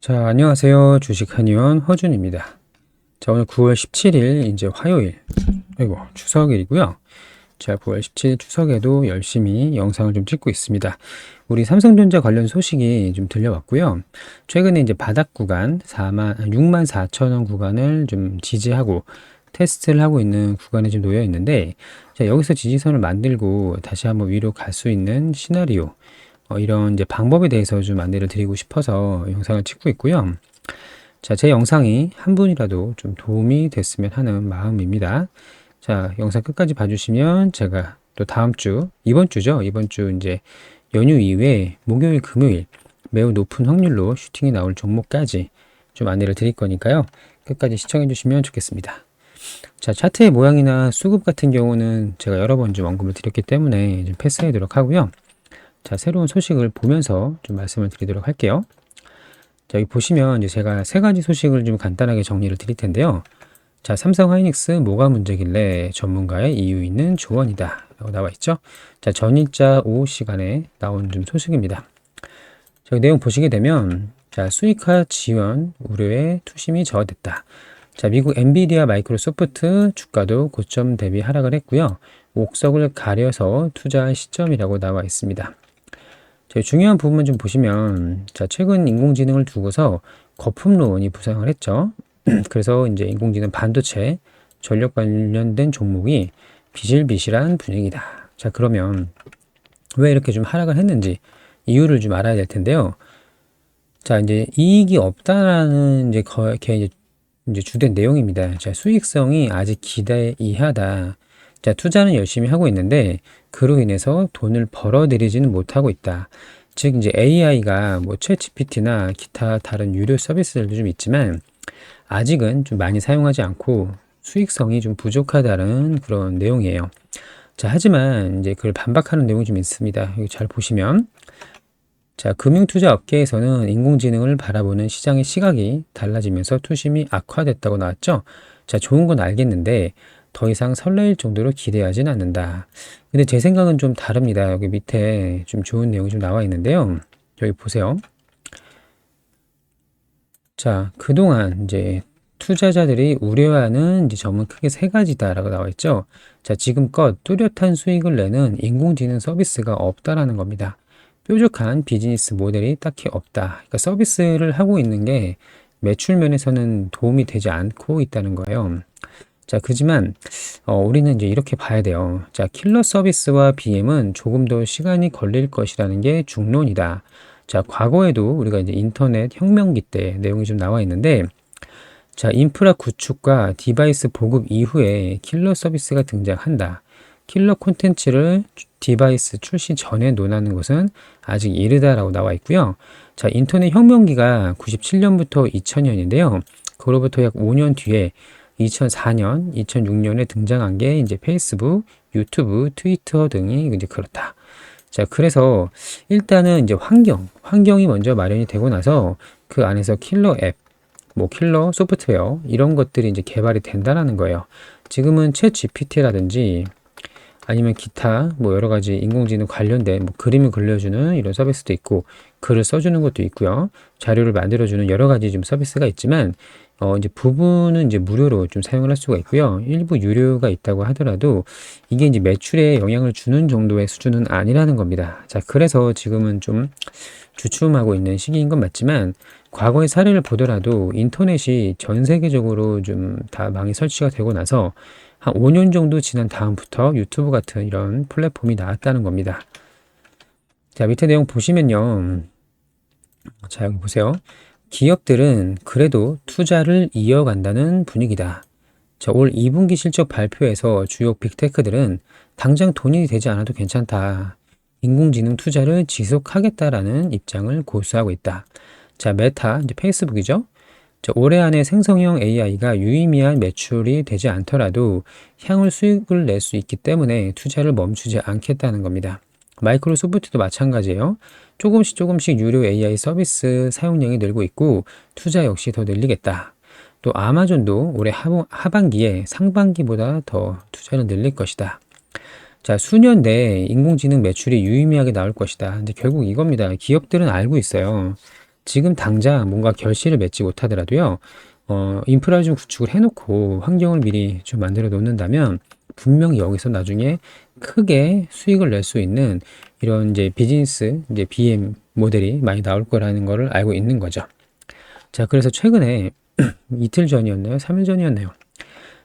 자, 안녕하세요. 주식 한의원 허준입니다. 자, 오늘 9월 17일 이제 화요일. 아이고, 추석일이고요. 자, 9월 17일 추석에도 열심히 영상을 좀 찍고 있습니다. 우리 삼성전자 관련 소식이 좀 들려왔고요. 최근에 이제 바닥 구간 4만 6만 4천 원 구간을 좀 지지하고 테스트를 하고 있는 구간에 좀 놓여 있는데 자, 여기서 지지선을 만들고 다시 한번 위로 갈 수 있는 시나리오 어, 이런 이제 방법에 대해서 좀 안내를 드리고 싶어서 영상을 찍고 있고요. 자, 제 영상이 한 분이라도 좀 도움이 됐으면 하는 마음입니다. 자, 영상 끝까지 봐주시면 제가 또 다음 주, 이번 주죠. 이번 주 이제 연휴 이후에 목요일, 금요일 매우 높은 확률로 슈팅이 나올 종목까지 좀 안내를 드릴 거니까요. 끝까지 시청해 주시면 좋겠습니다. 자, 차트의 모양이나 수급 같은 경우는 제가 여러 번 좀 언급을 드렸기 때문에 좀 패스하도록 하고요. 자, 새로운 소식을 보면서 좀 말씀을 드리도록 할게요. 자, 여기 보시면 이제 제가 세 가지 소식을 좀 간단하게 정리를 드릴 텐데요. 자, 삼성 하이닉스 뭐가 문제길래 전문가의 이유 있는 조언이다. 라고 나와 있죠. 자, 전일자 오후 시간에 나온 좀 소식입니다. 자, 이 내용 보시게 되면, 자, 수익화 지원 우려에 투심이 저하됐다. 자, 미국 엔비디아 마이크로소프트 주가도 고점 대비 하락을 했고요. 옥석을 가려서 투자할 시점이라고 나와 있습니다. 제 중요한 부분 좀 보시면 자 최근 인공지능을 두고서 거품론이 부상을 했죠. 그래서 이제 인공지능 반도체 전력 관련된 종목이 비실비실한 분위기다. 자 그러면 왜 이렇게 좀 하락을 했는지 이유를 좀 알아야 될 텐데요. 자 이제 이익이 없다라는 이제 거의 이제 주된 내용입니다. 자 수익성이 아직 기대 이하다. 자, 투자는 열심히 하고 있는데 그로 인해서 돈을 벌어들이지는 못하고 있다. 즉 이제 AI가 뭐챗 GPT나 기타 다른 유료 서비스들도 좀 있지만 아직은 좀 많이 사용하지 않고 수익성이 좀 부족하다는 그런 내용이에요. 자, 하지만 이제 그걸 반박하는 내용이 좀 있습니다. 여기 잘 보시면 자, 금융투자 업계에서는 인공지능을 바라보는 시장의 시각이 달라지면서 투심이 악화됐다고 나왔죠. 자, 좋은 건 알겠는데 더 이상 설레일 정도로 기대하진 않는다. 근데 제 생각은 좀 다릅니다. 여기 밑에 좀 좋은 내용이 좀 나와 있는데요. 여기 보세요. 자, 그동안 이제 투자자들이 우려하는 이제 점은 크게 세 가지다라고 나와 있죠. 자, 지금껏 뚜렷한 수익을 내는 인공지능 서비스가 없다라는 겁니다. 뾰족한 비즈니스 모델이 딱히 없다. 그러니까 서비스를 하고 있는 게 매출 면에서는 도움이 되지 않고 있다는 거예요. 자, 그지만 어, 우리는 이제 이렇게 봐야 돼요. 자, 킬러 서비스와 BM은 조금 더 시간이 걸릴 것이라는 게 중론이다. 자, 과거에도 우리가 이제 인터넷 혁명기 때 내용이 좀 나와 있는데 자, 인프라 구축과 디바이스 보급 이후에 킬러 서비스가 등장한다. 킬러 콘텐츠를 디바이스 출시 전에 논하는 것은 아직 이르다라고 나와 있고요. 자, 인터넷 혁명기가 97년부터 2000년인데요. 그로부터 약 5년 뒤에 2004년, 2006년에 등장한 게 이제 페이스북, 유튜브, 트위터 등이 이제 그렇다. 자, 그래서 일단은 이제 환경, 환경이 먼저 마련이 되고 나서 그 안에서 킬러 앱, 뭐 킬러 소프트웨어 이런 것들이 이제 개발이 된다라는 거예요. 지금은 챗 GPT라든지 아니면 기타 뭐 여러 가지 인공지능 관련된 뭐 그림을 그려주는 이런 서비스도 있고 글을 써주는 것도 있고요. 자료를 만들어주는 여러 가지 좀 서비스가 있지만 어, 이제 부분은 이제 무료로 좀 사용을 할 수가 있고요. 일부 유료가 있다고 하더라도 이게 이제 매출에 영향을 주는 정도의 수준은 아니라는 겁니다. 자, 그래서 지금은 좀 주춤하고 있는 시기인 건 맞지만 과거의 사례를 보더라도 인터넷이 전 세계적으로 좀 다 망이 설치가 되고 나서 한 5년 정도 지난 다음부터 유튜브 같은 이런 플랫폼이 나왔다는 겁니다. 자, 밑에 내용 보시면요. 자, 여기 보세요. 기업들은 그래도 투자를 이어간다는 분위기다. 자, 올 2분기 실적 발표에서 주요 빅테크들은 당장 돈이 되지 않아도 괜찮다. 인공지능 투자를 지속하겠다라는 입장을 고수하고 있다. 자, 메타, 이제 페이스북이죠. 자, 올해 안에 생성형 AI가 유의미한 매출이 되지 않더라도 향후 수익을 낼 수 있기 때문에 투자를 멈추지 않겠다는 겁니다. 마이크로소프트도 마찬가지예요. 조금씩 조금씩 유료 AI 서비스 사용량이 늘고 있고 투자 역시 더 늘리겠다. 또 아마존도 올해 하반기에 상반기보다 더 투자를 늘릴 것이다. 자, 수년 내에 인공지능 매출이 유의미하게 나올 것이다. 근데 결국 이겁니다. 기업들은 알고 있어요. 지금 당장 뭔가 결실을 맺지 못하더라도요, 어, 인프라를 좀 구축을 해놓고 환경을 미리 좀 만들어 놓는다면 분명히 여기서 나중에 크게 수익을 낼 수 있는 이런 이제 비즈니스 이제 BM 모델이 많이 나올 거라는 거를 알고 있는 거죠. 자, 그래서 최근에 이틀 전이었나요? 3일 전이었나요?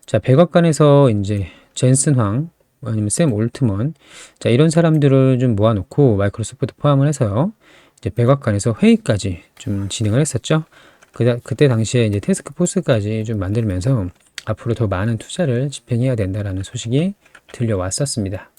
자, 백악관에서 이제 젠슨 황 아니면 샘 올트먼 자, 이런 사람들을 좀 모아놓고 마이크로소프트 포함을 해서요. 이제 백악관에서 회의까지 좀 진행을 했었죠. 그, 그때 당시에 이제 테스크 포스까지 좀 만들면서 앞으로 더 많은 투자를 집행해야 된다라는 소식이 들려왔었습니다.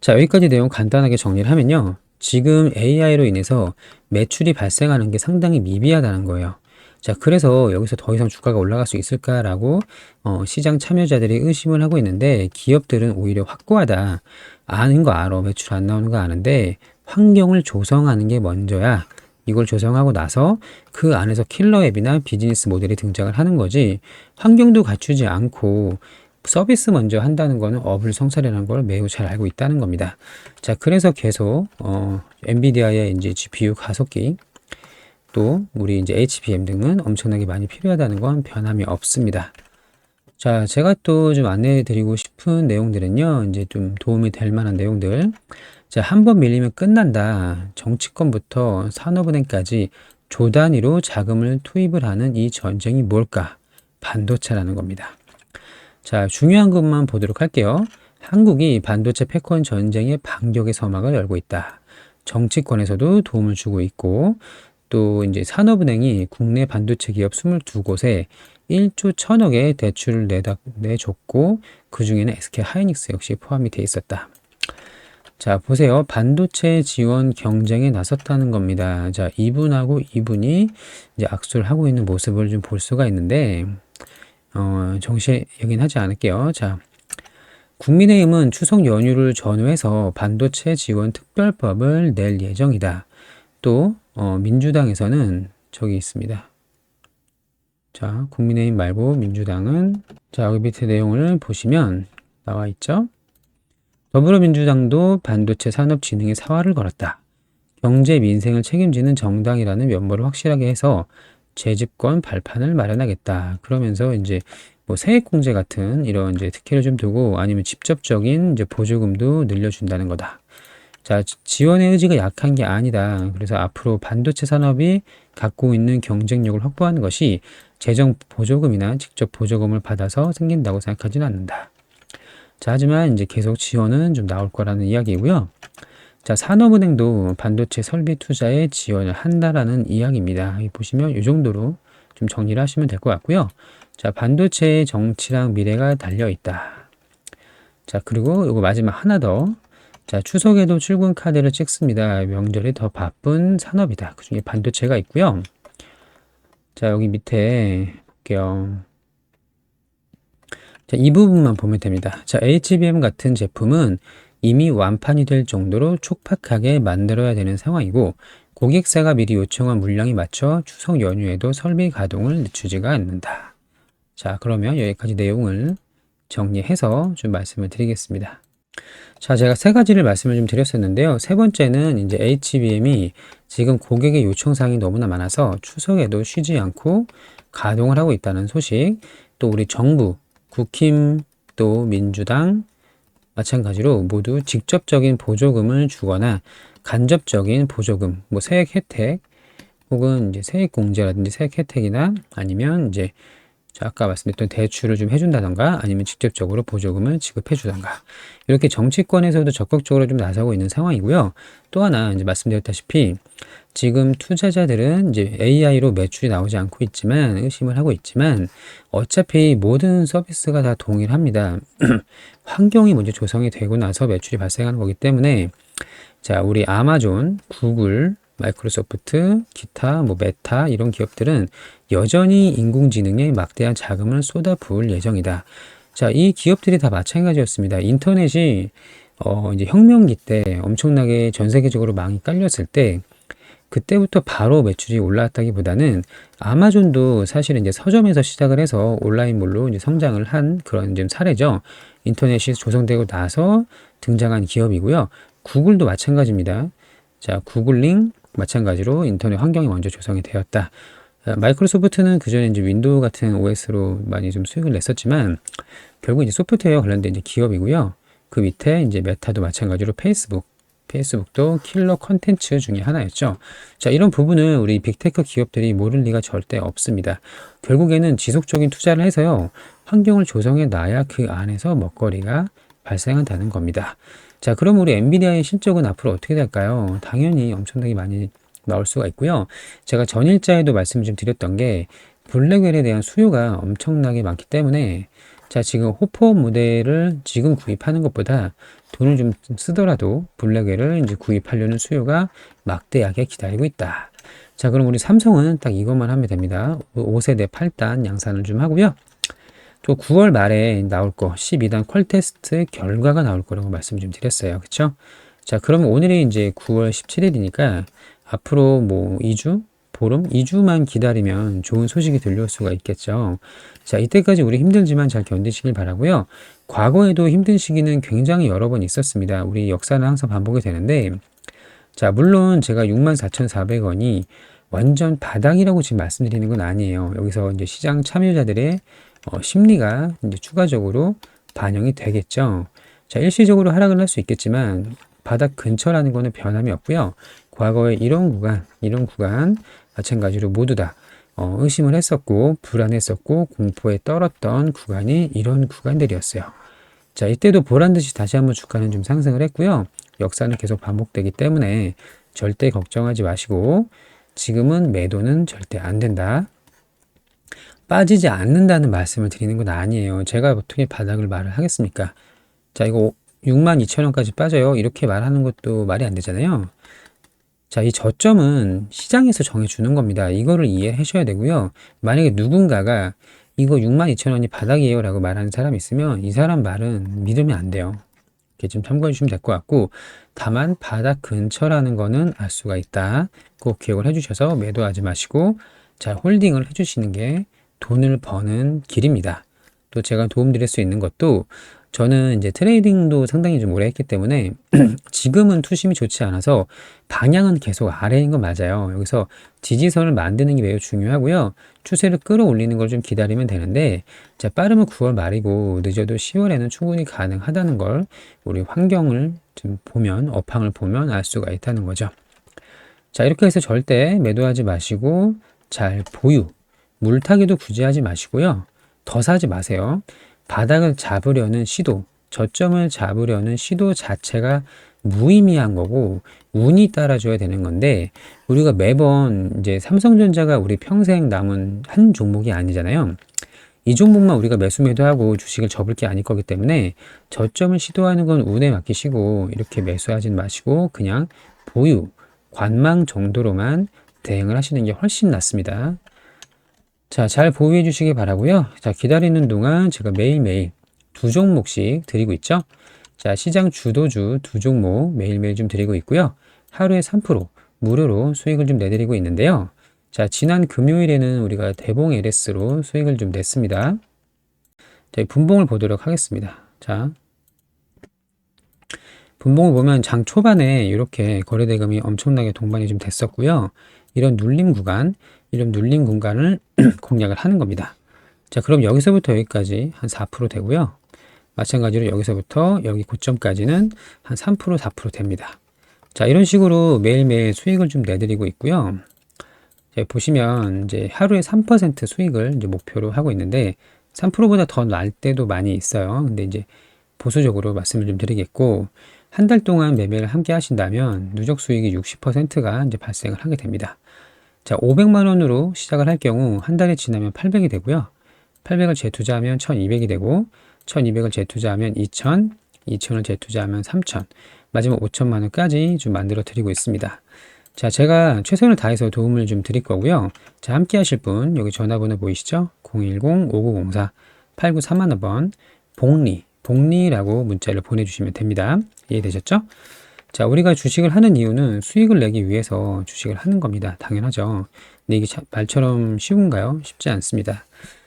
자, 여기까지 내용 간단하게 정리를 하면요. 지금 AI로 인해서 매출이 발생하는 게 상당히 미비하다는 거예요. 자, 그래서 여기서 더 이상 주가가 올라갈 수 있을까라고 어, 시장 참여자들이 의심을 하고 있는데 기업들은 오히려 확고하다. 아는 거 알아. 매출 안 나오는 거 아는데 환경을 조성하는 게 먼저야. 이걸 조성하고 나서 그 안에서 킬러 앱이나 비즈니스 모델이 등장을 하는 거지 환경도 갖추지 않고 서비스 먼저 한다는 거는 어불 성설이라는 걸 매우 잘 알고 있다는 겁니다. 자, 그래서 계속 어, 엔비디아의 이제 GPU 가속기 또 우리 이제 HBM 등은 엄청나게 많이 필요하다는 건 변함이 없습니다. 자, 제가 또 좀 안내해 드리고 싶은 내용들은요. 이제 좀 도움이 될 만한 내용들. 자, 한 번 밀리면 끝난다. 정치권부터 산업은행까지 조 단위로 자금을 투입을 하는 이 전쟁이 뭘까? 반도체라는 겁니다. 자, 중요한 것만 보도록 할게요. 한국이 반도체 패권 전쟁의 반격의 서막을 열고 있다. 정치권에서도 도움을 주고 있고, 또 이제 산업은행이 국내 반도체 기업 22곳에 1조 1000억의 대출을 내다, 내줬고, 그 중에는 SK 하이닉스 역시 포함이 돼 있었다. 자, 보세요. 반도체 지원 경쟁에 나섰다는 겁니다. 자, 이분하고 이분이 이제 악수를 하고 있는 모습을 좀 볼 수가 있는데, 어, 정시 얘기는 하지 않을게요. 자, 국민의힘은 추석 연휴를 전후해서 반도체 지원 특별법을 낼 예정이다. 또 어, 민주당에서는 저기 있습니다. 자, 국민의힘 말고 민주당은 자, 여기 밑에 내용을 보시면 나와 있죠. 더불어민주당도 반도체 산업 진흥에 사활을 걸었다. 경제 민생을 책임지는 정당이라는 면모를 확실하게 해서 재집권 발판을 마련하겠다. 그러면서 이제 뭐 세액공제 같은 이런 이제 특혜를 좀 두고 아니면 직접적인 이제 보조금도 늘려준다는 거다. 자, 지원의 의지가 약한 게 아니다. 그래서 앞으로 반도체 산업이 갖고 있는 경쟁력을 확보하는 것이 재정 보조금이나 직접 보조금을 받아서 생긴다고 생각하지는 않는다. 자, 하지만 이제 계속 지원은 좀 나올 거라는 이야기고요. 자, 산업은행도 반도체 설비 투자에 지원을 한다라는 이야기입니다. 보시면 이 정도로 좀 정리를 하시면 될 것 같고요. 자, 반도체의 정치랑 미래가 달려 있다. 자, 그리고 이거 마지막 하나 더. 자, 추석에도 출근 카드를 찍습니다. 명절이 더 바쁜 산업이다. 그 중에 반도체가 있고요. 자, 여기 밑에 볼게요. 자, 이 부분만 보면 됩니다. 자, HBM 같은 제품은 이미 완판이 될 정도로 촉박하게 만들어야 되는 상황이고 고객사가 미리 요청한 물량이 맞춰 추석 연휴에도 설비 가동을 늦추지가 않는다. 자, 그러면 여기까지 내용을 정리해서 좀 말씀을 드리겠습니다. 자, 제가 세 가지를 말씀을 좀 드렸었는데요. 세 번째는 이제 HBM이 지금 고객의 요청사항이 너무나 많아서 추석에도 쉬지 않고 가동을 하고 있다는 소식, 또 우리 정부, 국힘, 또 민주당, 마찬가지로 모두 직접적인 보조금을 주거나 간접적인 보조금, 뭐 세액 혜택 혹은 이제 세액 공제라든지 세액 혜택이나 아니면 이제 아까 말씀드렸던 대출을 좀 해준다던가 아니면 직접적으로 보조금을 지급해주던가 이렇게 정치권에서도 적극적으로 좀 나서고 있는 상황이고요. 또 하나 이제 말씀드렸다시피 지금 투자자들은 이제 AI로 매출이 나오지 않고 있지만 의심을 하고 있지만 어차피 모든 서비스가 다 동일합니다. 환경이 먼저 조성이 되고 나서 매출이 발생하는 거기 때문에 자 우리 아마존, 구글, 마이크로소프트, 기타, 뭐 메타 이런 기업들은 여전히 인공지능에 막대한 자금을 쏟아부을 예정이다. 자, 이 기업들이 다 마찬가지였습니다. 인터넷이 어, 이제 혁명기 때 엄청나게 전 세계적으로 망이 깔렸을 때 그때부터 바로 매출이 올라왔다기보다는 아마존도 사실은 이제 서점에서 시작을 해서 온라인몰로 이제 성장을 한 그런 좀 사례죠. 인터넷이 조성되고 나서 등장한 기업이고요. 구글도 마찬가지입니다. 자, 구글링, 마찬가지로 인터넷 환경이 먼저 조성이 되었다. 아, 마이크로소프트는 그전에 이제 윈도우 같은 OS로 많이 좀 수익을 냈었지만 결국 이제 소프트웨어 관련된 이제 기업이고요. 그 밑에 이제 메타도 마찬가지로 페이스북, 페이스북도 킬러 컨텐츠 중에 하나였죠. 자, 이런 부분을 우리 빅테크 기업들이 모를 리가 절대 없습니다. 결국에는 지속적인 투자를 해서요, 환경을 조성해 놔야 그 안에서 먹거리가 발생한다는 겁니다. 자, 그럼 우리 엔비디아의 실적은 앞으로 어떻게 될까요? 당연히 엄청나게 많이 나올 수가 있고요. 제가 전일자에도 말씀 좀 드렸던 게 블랙웰에 대한 수요가 엄청나게 많기 때문에 자, 지금 호퍼 모델을 지금 구입하는 것보다 돈을 좀 쓰더라도 블랙웰을 이제 구입하려는 수요가 막대하게 기다리고 있다. 자, 그럼 우리 삼성은 딱 이것만 하면 됩니다. 5세대 8단 양산을 좀 하고요. 또 9월 말에 나올 거 12단 퀄 테스트 결과가 나올 거라고 말씀 좀 드렸어요. 그쵸? 자, 그러면 오늘이 이제 9월 17일이니까 앞으로 뭐 2주, 보름, 2주만 기다리면 좋은 소식이 들려올 수가 있겠죠. 자, 이때까지 우리 힘들지만 잘 견디시길 바라고요. 과거에도 힘든 시기는 굉장히 여러 번 있었습니다. 우리 역사는 항상 반복이 되는데, 자, 물론 제가 64,400원이 완전 바닥이라고 지금 말씀드리는 건 아니에요. 여기서 이제 시장 참여자들의 어, 심리가 이제 추가적으로 반영이 되겠죠. 자, 일시적으로 하락을 할 수 있겠지만 바닥 근처라는 거는 변함이 없고요. 과거에 이런 구간, 이런 구간 마찬가지로 모두 다 어, 의심을 했었고 불안했었고 공포에 떨었던 구간이 이런 구간들이었어요. 자, 이때도 보란 듯이 다시 한번 주가는 좀 상승을 했고요. 역사는 계속 반복되기 때문에 절대 걱정하지 마시고 지금은 매도는 절대 안 된다. 빠지지 않는다는 말씀을 드리는 건 아니에요. 제가 어떻게 바닥을 말을 하겠습니까? 자, 이거 6만 2천 원까지 빠져요. 이렇게 말하는 것도 말이 안 되잖아요. 자, 이 저점은 시장에서 정해주는 겁니다. 이거를 이해하셔야 되고요. 만약에 누군가가 이거 6만 2천 원이 바닥이에요 라고 말하는 사람이 있으면 이 사람 말은 믿으면 안 돼요. 이렇게 좀 참고해 주시면 될 것 같고 다만 바닥 근처라는 거는 알 수가 있다. 꼭 기억을 해주셔서 매도하지 마시고 잘 홀딩을 해주시는 게 돈을 버는 길입니다. 또 제가 도움드릴 수 있는 것도 저는 이제 트레이딩도 상당히 좀 오래 했기 때문에 지금은 투심이 좋지 않아서 방향은 계속 아래인 건 맞아요. 여기서 지지선을 만드는 게 매우 중요하고요. 추세를 끌어올리는 걸 좀 기다리면 되는데 자, 빠르면 9월 말이고 늦어도 10월에는 충분히 가능하다는 걸 우리 환경을 좀 보면 업황을 보면 알 수가 있다는 거죠. 자, 이렇게 해서 절대 매도하지 마시고 잘 보유, 물타기도 굳이 하지 마시고요. 더 사지 마세요. 바닥을 잡으려는 시도, 저점을 잡으려는 시도 자체가 무의미한 거고 운이 따라줘야 되는 건데 우리가 매번 이제 삼성전자가 우리 평생 남은 한 종목이 아니잖아요. 이 종목만 우리가 매수 매도하고 주식을 접을 게 아닐 거기 때문에 저점을 시도하는 건 운에 맡기시고 이렇게 매수하진 마시고 그냥 보유, 관망 정도로만 대응을 하시는 게 훨씬 낫습니다. 자, 잘 보유해 주시기 바라고요. 자, 기다리는 동안 제가 매일매일 두 종목씩 드리고 있죠. 자, 시장 주도주 두 종목 매일매일 좀 드리고 있고요. 하루에 3% 무료로 수익을 좀 내드리고 있는데요. 자, 지난 금요일에는 우리가 대봉 LS로 수익을 좀 냈습니다. 자, 분봉을 보도록 하겠습니다. 자, 분봉을 보면 장 초반에 이렇게 거래대금이 엄청나게 동반이 좀 됐었고요. 이런 눌림 구간, 이런 눌림 공간을 공략을 하는 겁니다. 자, 그럼 여기서부터 여기까지 한 4% 되고요. 마찬가지로 여기서부터 여기 고점까지는 한 3%, 4% 됩니다. 자, 이런 식으로 매일매일 수익을 좀 내드리고 있고요. 자, 보시면 이제 하루에 3% 수익을 이제 목표로 하고 있는데 3%보다 더 날 때도 많이 있어요. 근데 이제 보수적으로 말씀을 좀 드리겠고 한 달 동안 매매를 함께 하신다면 누적 수익이 60%가 이제 발생을 하게 됩니다. 자, 500만 원으로 시작을 할 경우 한 달이 지나면 800이 되고요. 800을 재투자하면 1200이 되고 1200을 재투자하면 2000, 2000을 재투자하면 3000, 마지막 5천만 원까지 좀 만들어 드리고 있습니다. 자, 제가 최선을 다해서 도움을 좀 드릴 거고요. 자, 함께 하실 분 여기 전화번호 보이시죠? 010-5904-8931번 복리, 복리라고 문자를 보내주시면 됩니다. 이해되셨죠? 자, 우리가 주식을 하는 이유는 수익을 내기 위해서 주식을 하는 겁니다. 당연하죠. 근데 이게 말처럼 쉬운가요? 쉽지 않습니다.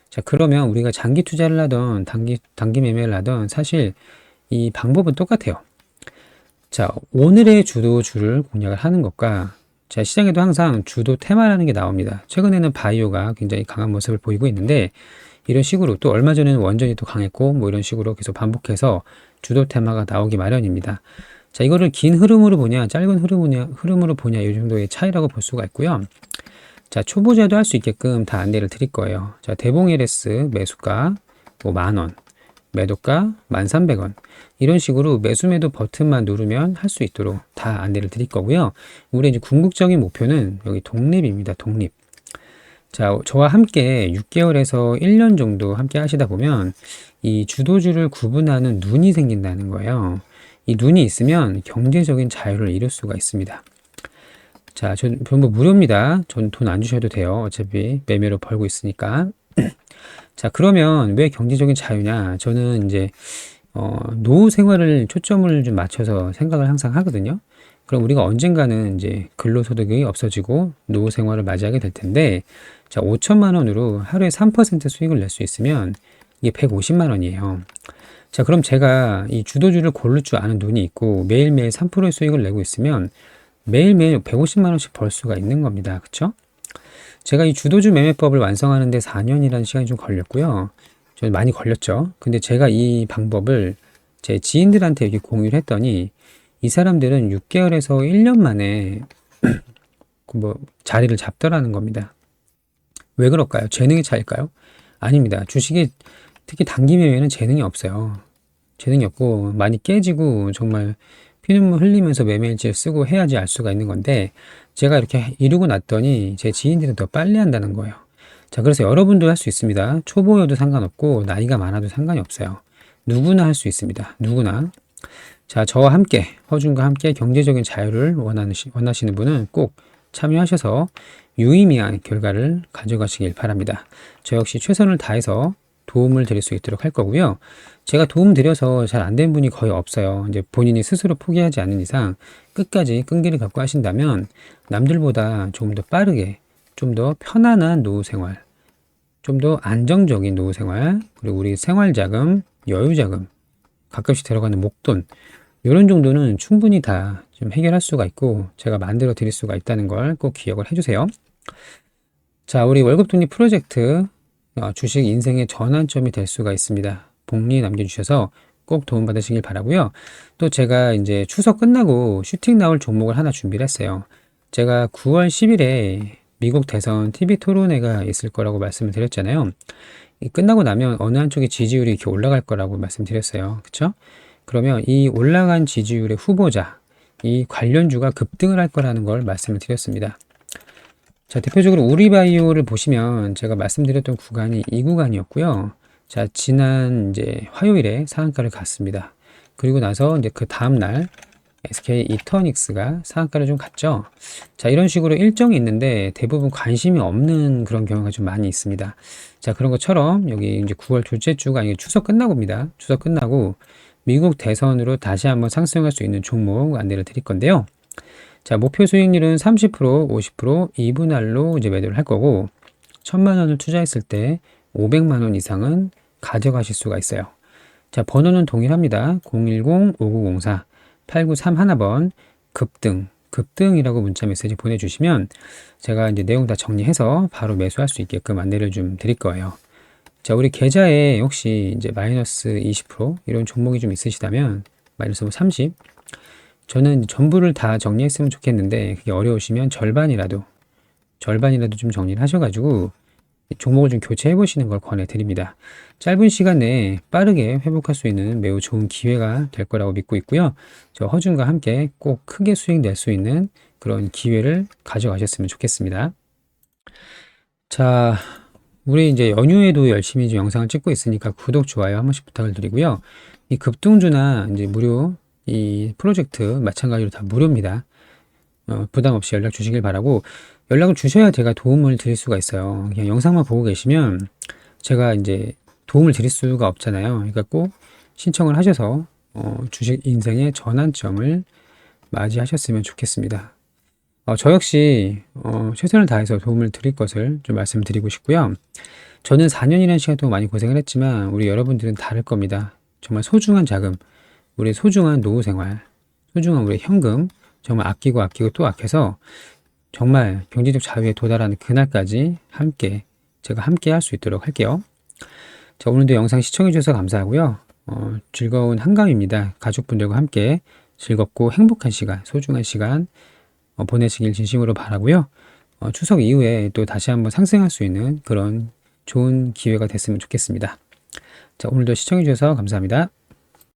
자, 그러면 우리가 장기 투자를 하던 단기, 단기 매매를 하던 사실 이 방법은 똑같아요. 자, 오늘의 주도주를 공략을 하는 것과 자, 시장에도 항상 주도 테마라는 게 나옵니다. 최근에는 바이오가 굉장히 강한 모습을 보이고 있는데 이런 식으로 또 얼마 전에는 원전이 또 강했고 뭐 이런 식으로 계속 반복해서 주도 테마가 나오기 마련입니다. 자, 이거를 긴 흐름으로 보냐, 짧은 흐름으로, 흐름으로 보냐, 이 정도의 차이라고 볼 수가 있고요. 자, 초보자도 할 수 있게끔 다 안내를 드릴 거예요. 자, 대봉 LS 매수가 뭐 만원, 매도가 1,300원. 이런 식으로 매수 매도 버튼만 누르면 할 수 있도록 다 안내를 드릴 거고요. 우리 이제 궁극적인 목표는 여기 독립입니다. 독립. 자, 저와 함께 6개월에서 1년 정도 함께 하시다 보면 이 주도주를 구분하는 눈이 생긴다는 거예요. 이 눈이 있으면 경제적인 자유를 이룰 수가 있습니다. 자, 전 전부 무료입니다. 전 돈 안 주셔도 돼요. 어차피 매매로 벌고 있으니까. 자, 그러면 왜 경제적인 자유냐? 저는 이제 어, 노후 생활을 초점을 좀 맞춰서 생각을 항상 하거든요. 그럼 우리가 언젠가는 이제 근로소득이 없어지고 노후 생활을 맞이하게 될 텐데, 자, 5천만 원으로 하루에 3% 수익을 낼 수 있으면 이게 150만 원이에요. 자, 그럼 제가 이 주도주를 고를 줄 아는 눈이 있고 매일매일 3%의 수익을 내고 있으면 매일매일 150만 원씩 벌 수가 있는 겁니다. 그쵸? 제가 이 주도주 매매법을 완성하는데 4년이라는 시간이 좀 걸렸고요. 좀 많이 걸렸죠. 근데 제가 이 방법을 제 지인들한테 이렇게 공유를 했더니 이 사람들은 6개월에서 1년 만에 뭐 자리를 잡더라는 겁니다. 왜 그럴까요? 재능의 차일까요? 아닙니다. 주식에 특히 단기 매매는 재능이 없어요. 재능이 없고 많이 깨지고 정말 피눈물 흘리면서 매매일지를 쓰고 해야지 알 수가 있는 건데 제가 이렇게 이루고 났더니 제 지인들은 더 빨리 한다는 거예요. 자, 그래서 여러분도 할 수 있습니다. 초보여도 상관없고 나이가 많아도 상관이 없어요. 누구나 할 수 있습니다. 누구나. 자, 저와 함께 허준과 함께 경제적인 자유를 원하는, 원하시는 분은 꼭 참여하셔서 유의미한 결과를 가져가시길 바랍니다. 저 역시 최선을 다해서 도움을 드릴 수 있도록 할 거고요. 제가 도움 드려서 잘 안 된 분이 거의 없어요. 이제 본인이 스스로 포기하지 않는 이상 끝까지 끈기를 갖고 하신다면 남들보다 좀더 빠르게 좀 더 편안한 노후 생활, 좀 더 안정적인 노후 생활, 그리고 우리 생활 자금, 여유 자금, 가끔씩 들어가는 목돈, 이런 정도는 충분히 다 좀 해결할 수가 있고 제가 만들어 드릴 수가 있다는 걸 꼭 기억을 해주세요. 자, 우리 월급 독립 프로젝트 어, 주식 인생의 전환점이 될 수가 있습니다. 복리 남겨주셔서 꼭 도움받으시길 바라고요. 또 제가 이제 추석 끝나고 슈팅 나올 종목을 하나 준비를 했어요. 제가 9월 10일에 미국 대선 TV 토론회가 있을 거라고 말씀을 드렸잖아요. 끝나고 나면 어느 한쪽의 지지율이 이렇게 올라갈 거라고 말씀드렸어요. 그쵸? 그러면 이 올라간 지지율의 후보자, 이 관련주가 급등을 할 거라는 걸 말씀을 드렸습니다. 자, 대표적으로 우리바이오를 보시면 제가 말씀드렸던 구간이 이 구간이었고요. 자, 지난 이제 화요일에 상한가를 갔습니다. 그리고 나서 이제 그 다음날 SK 이터닉스가 상한가를 좀 갔죠. 자, 이런 식으로 일정이 있는데 대부분 관심이 없는 그런 경우가 좀 많이 있습니다. 자, 그런 것처럼 여기 이제 9월 둘째 주가 이게 추석 끝나고입니다. 추석 끝나고 미국 대선으로 다시 한번 상승할 수 있는 종목 안내를 드릴 건데요. 자, 목표 수익률은 30%, 50%, 2분할로 이제 매도를 할 거고, 천만 원을 투자했을 때 500만 원 이상은 가져가실 수가 있어요. 자, 번호는 동일합니다. 010-5904-8931번 급등, 급등이라고 문자 메시지 보내주시면 제가 이제 내용 다 정리해서 바로 매수할 수 있게끔 안내를 좀 드릴 거예요. 자, 우리 계좌에 혹시 이제 마이너스 20% 이런 종목이 좀 있으시다면 마이너스 30, 뭐 저는 전부를 다 정리했으면 좋겠는데 그게 어려우시면 절반이라도 절반이라도 좀 정리를 하셔가지고 종목을 좀 교체해 보시는 걸 권해드립니다. 짧은 시간 내에 빠르게 회복할 수 있는 매우 좋은 기회가 될 거라고 믿고 있고요. 저 허준과 함께 꼭 크게 수익 낼 수 있는 그런 기회를 가져가셨으면 좋겠습니다. 자, 우리 이제 연휴에도 열심히 영상을 찍고 있으니까 구독, 좋아요 한 번씩 부탁을 드리고요. 이 급등주나 이제 무료 이 프로젝트 마찬가지로 다 무료입니다. 어, 부담 없이 연락 주시길 바라고 연락을 주셔야 제가 도움을 드릴 수가 있어요. 그냥 영상만 보고 계시면 제가 이제 도움을 드릴 수가 없잖아요. 그러니까 꼭 신청을 하셔서 어, 주식 인생의 전환점을 맞이하셨으면 좋겠습니다. 어, 저 역시 어, 최선을 다해서 도움을 드릴 것을 좀 말씀드리고 싶고요. 저는 4년이라는 시간 동안 많이 고생을 했지만 우리 여러분들은 다를 겁니다. 정말 소중한 자금, 우리 소중한 노후 생활, 소중한 우리 현금 정말 아끼고 아끼고 또 아껴서 정말 경제적 자유에 도달하는 그날까지 함께 제가 함께 할 수 있도록 할게요. 자, 오늘도 영상 시청해 주셔서 감사하고요. 어, 즐거운 한가위입니다. 가족분들과 함께 즐겁고 행복한 시간, 소중한 시간 어, 보내시길 진심으로 바라고요. 어, 추석 이후에 또 다시 한번 상승할 수 있는 그런 좋은 기회가 됐으면 좋겠습니다. 자, 오늘도 시청해 주셔서 감사합니다.